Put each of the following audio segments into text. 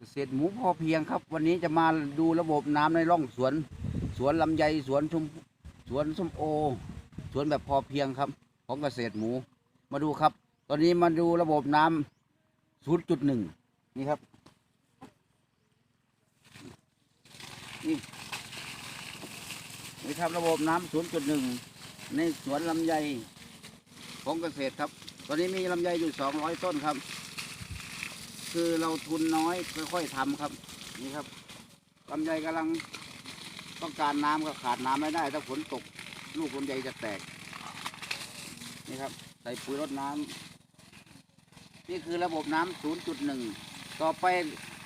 เกษตรหมูพอเพียงครับ วันนี้จะมาดูระบบน้ำในร่องสวน สวนลำไยสวนชมสวนส้มโอ สวนแบบพอเพียงครับ ของเกษตรหมู มาดูครับ ตอนนี้มาดูระบบน้ำ0.1นี่ครับนี่นี่ครับระบบน้ำ0.1 ในสวนลำไยของเกษตรครับ ตอนนี้มีลำไยอยู่ 200 ต้นครับ คือเราทุนน้อยค่อยๆทำครับ นี่ครับลำไยกำลังต้องการน้ำก็ขาดน้ำไม่ได้ ถ้าฝนตกลูกลำไยจะแตก นี่ครับ ใส่ปุ๋ยรดน้ำนี่คือระบบน้ำ0.1 ต่อไป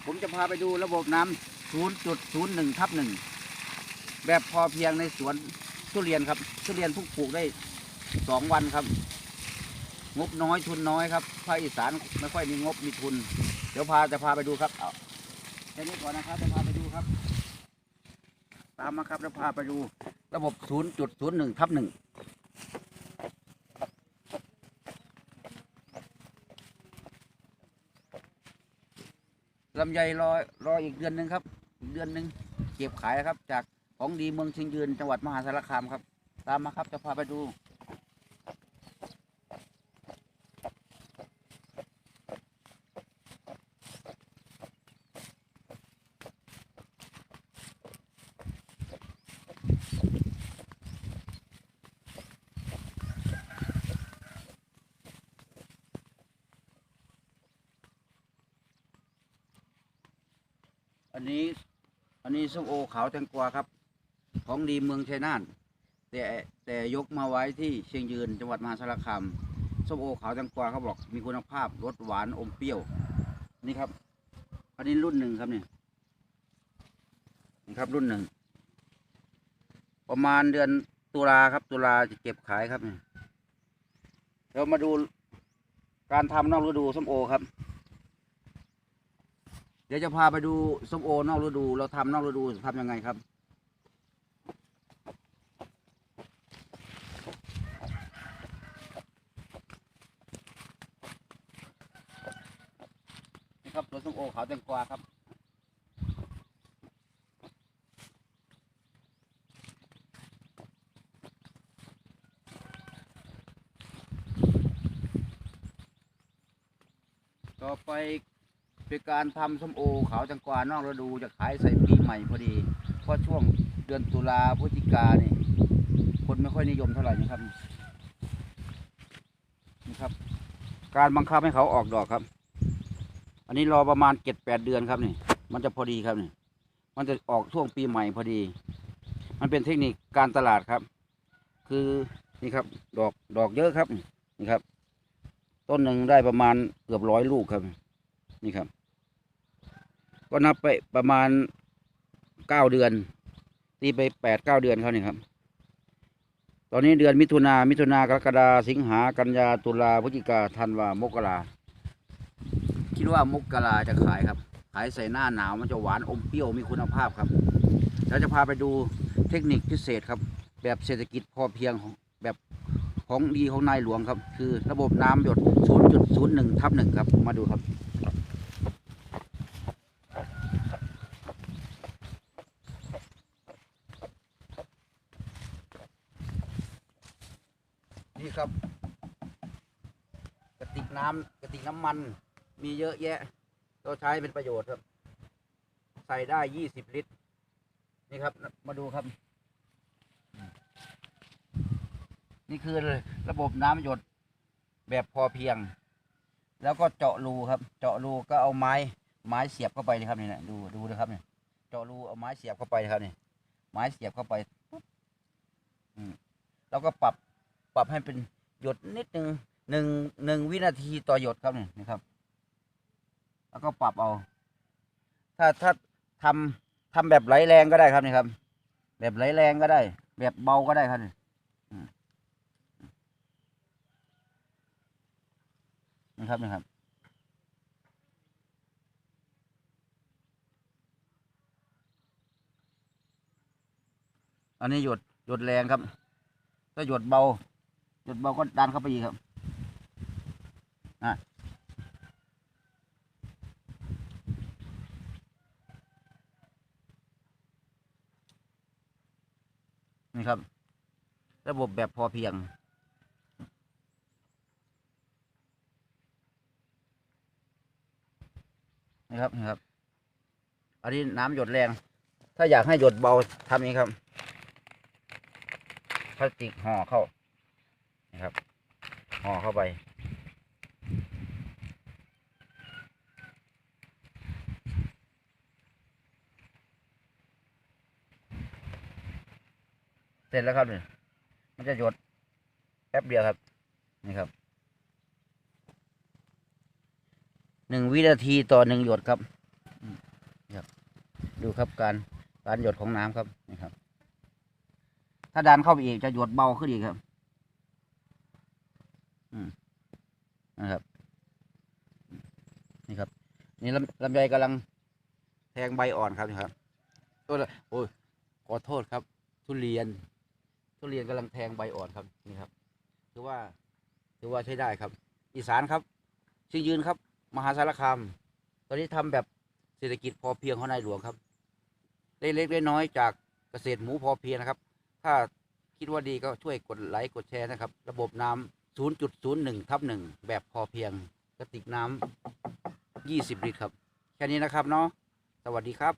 ผมจะพาไปดูระบบน้ำ0.01ทับหนึ่งแบบพอเพียงในสวนทุเรียนครับทุเรียนเพุ่งปลูกได้สองวันครับ งบน้อยทุนน้อยครับภาคอีสานไม่ค่อยมีงบมีทุน เดี๋ยวพาจะพาไปดูครับเอาแค่นี้ก่อนนะครับจะพาไปดูครับ ตามมาครับแล้วพาไปดู ระบบ 0.01ทับหนึ่งลำไยรอรออีกเดือนหนึ่งครับอีกเดือนหนึ่งเก็บขายครับ จากของดีเมืองเชียงยืนจังหวัดมหาสารคามครับ ตามมาครับจะพาไปดู นนี้ อันนี้ส้มโอขาวแตงกวาครับ ของดีเมืองชัยนาทแต่แต่ยกมาไว้ที่เชียงยืนจังหวัดมหาสารคามส้มโอขาวแตงกวาเขาบอกมีคุณภาพรสหวานอมเปรี้ยว นี่ครับ อันนี้รุ่นหนึ่งครับเนี่ยนี่ครับรุ่นหนึ่ง ประมาณเดือนตุลาครับตุลาจะเก็บขายครับเนี่ยเรามาดูการทำนอกฤดูส้มโอครับ ดี๋ยวจะพาไปดูส้มโอนอกฤดู เราทำนอกฤดูทำยังไงครับ นี่ครับสวนส้มโอขาวแตงกวาครับต่อไป เป็นการทำส้มโอขาวแตงกวานอกฤดูจะขายใส่ปีใหม่พอดี เพราะช่วงเดือนตุลาพฤศจิกาเนี่ยคนไม่ค่อยนิยมเท่าไหร่นะครับนี่ครับ การบังคับให้เขาออกดอกครับ อันนี้รอประมาณเจ็ดแปดเดือนครับนี่ มันจะพอดีครับนี่ มันจะออกช่วงปีใหม่พอดี มันเป็นเทคนิคการตลาดครับ คือนี่ครับ ดอกดอกเยอะครับ นี่ครับ ต้นหนึ่งได้ประมาณเกือบร้อยลูกครับ นี่ครับ ก็นับไปประมาณเก้าเดือน ตีไปแปดเก้าเดือนเขานี่ครับ ตอนนี้เดือนมิถุนามิถุนากรกฎาสิงหากันยาตุลาพฤศจิกาธันวามกราคิดว่ามกราจะขายครับ ขายใส่หน้าหนาวมันจะหวานอมเปรี้ยวมีคุณภาพครับเราจะพาไปดูเทคนิคพิเศษครับ แบบเศรษฐกิจพอเพียงของแบบของดีของนายหลวงครับ คือระบบน้ำหยด 0.01ทับหนึ่งครับ มาดูครับ นี่ครับ กระติกน้ำกระติกน้ำมัน มีเยอะแยะ เราใช้เป็นประโยชน์ครับ ใส่ได้ยี่สิบลิตร นี่ครับ มาดูครับ นี่คือระบบน้ำหยดแบบพอเพียง แล้วก็เจาะรูครับ เจาะรูก็เอาไม้ไม้เสียบเข้าไปนี่ครับนี่นะดูดูนะครับเนี่ยเจาะรูเอาไม้เสียบเข้าไปครับนี่ไม้เสียบเข้าไปปุ๊บอืมแล้วก็ปรับ ปรับให้เป็นหยดนิดหนึ่งหนึ่งหนึ่งวินาทีต่อหยดครับนี่นะครับ แล้วก็ปรับเอา ถ้าถ้าทำทำแบบไหลแรงก็ได้ครับนี่ครับ แบบไหลแรงก็ได้ แบบเบาก็ได้ครับนี่นะครับนะครับอันนี้หยดหยดแรงครับ ถ้าหยดเบา จุดเบาก็ดันเข้าไปอีกครับนะนี่ครับ ระบบแบบพอเพียงนะครับนี่ครับ อันนี้น้ำหยดแรง ถ้าอยากให้หยดเบาทำนี้ครับ พลาสติกห่อเข้า นะครับห่อเข้าไป เสร็จแล้วครับเนี่ยมันจะหยดแป๊บเดียวครับ นี่ครับหนึ่งวินาทีต่อหนึ่งหยดครับนี่ครับ ดูครับการการหยดของน้ำครับนี่ครับ ถ้าดันเข้าไปอีกจะหยดเบาขึ้นอีกครับ นะครับนี่ครับ นี่ลำลำไยกำลังแทงใบอ่อนครับนี่ครับโอ้ยโอ้ยขอโทษครับ ทุเรียน ทุเรียนกำลังแทงใบอ่อนครับนี่ครับถือว่าถือว่าใช้ได้ครับ อีสานครับชื่อยืนครับ มหาสารคาม ตอนนี้ทำแบบเศรษฐกิจพอเพียงของนายหลวงครับเล็กๆน้อยๆจากเกษตรหมูพอเพียงนะครับ ถ้าคิดว่าดีก็ช่วยกดไลค์กดแชร์นะครับ ระบบน้ำ 0.01ทับ1แบบพอเพียงกระติกน้ำ20ลิตรครับ แค่นี้นะครับเนาะสวัสดีครับ